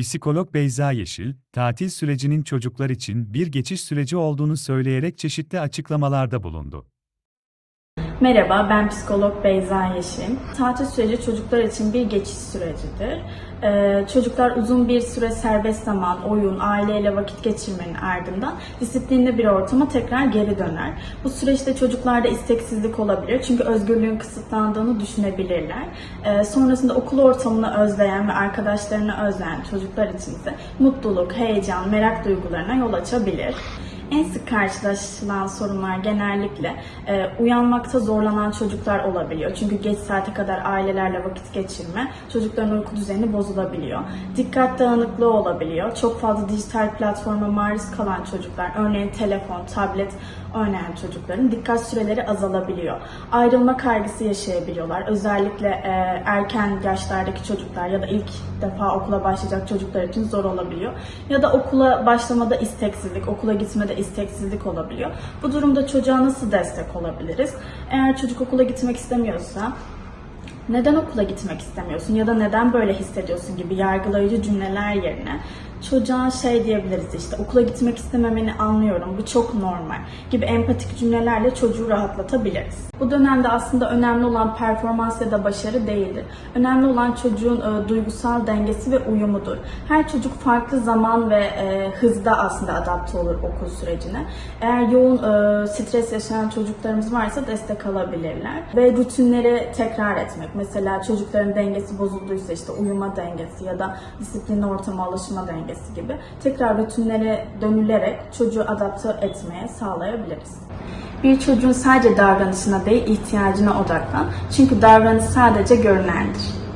Psikolog Beyza Yeşil, tatil sürecinin çocuklar için bir geçiş süreci olduğunu söyleyerek çeşitli açıklamalarda bulundu. Merhaba, ben psikolog Beyza Yeşim. Tatil süreci çocuklar için bir geçiş sürecidir. Ee, çocuklar uzun bir süre serbest zaman, oyun, aileyle vakit geçirmenin ardından disiplinli bir ortama tekrar geri döner. Bu süreçte çocuklarda isteksizlik olabilir çünkü özgürlüğün kısıtlandığını düşünebilirler. Ee, sonrasında okul ortamını özleyen ve arkadaşlarını özleyen çocuklar için ise mutluluk, heyecan, merak duygularına yol açabilir. En sık karşılaşılan sorunlar genellikle e, uyanmakta zorlanan çocuklar olabiliyor. Çünkü geç saate kadar ailelerle vakit geçirme çocukların uyku düzeni bozulabiliyor. Dikkat dağınıklığı olabiliyor. Çok fazla dijital platforma maruz kalan çocuklar, örneğin telefon, tablet oynayan çocukların dikkat süreleri azalabiliyor. Ayrılma kaygısı yaşayabiliyorlar. Özellikle e, erken yaşlardaki çocuklar ya da ilk defa okula başlayacak çocuklar için zor olabiliyor. Ya da okula başlamada isteksizlik, okula gitmede isteksizlik olabiliyor. Bu durumda çocuğa nasıl destek olabiliriz? Eğer çocuk okula gitmek istemiyorsa neden okula gitmek istemiyorsun ya da neden böyle hissediyorsun gibi yargılayıcı cümleler yerine çocuğa şey diyebiliriz işte okula gitmek istememeni anlıyorum bu çok normal gibi empatik cümlelerle çocuğu rahatlatabiliriz. Bu dönemde aslında önemli olan performans ya da başarı değildir. Önemli olan çocuğun e, duygusal dengesi ve uyumudur. Her çocuk farklı zaman ve e, hızda aslında adapte olur okul sürecine. Eğer yoğun e, stres yaşayan çocuklarımız varsa destek alabilirler. Ve rutinleri tekrar etmek. Mesela çocukların dengesi bozulduysa işte uyuma dengesi ya da disiplinli ortama alışma dengesi gibi tekrar rutinlere dönülerek çocuğu adapte etmeye sağlayabiliriz. Bir çocuğun sadece davranışına değil ihtiyacına odaklan. Çünkü davranış sadece görünendir.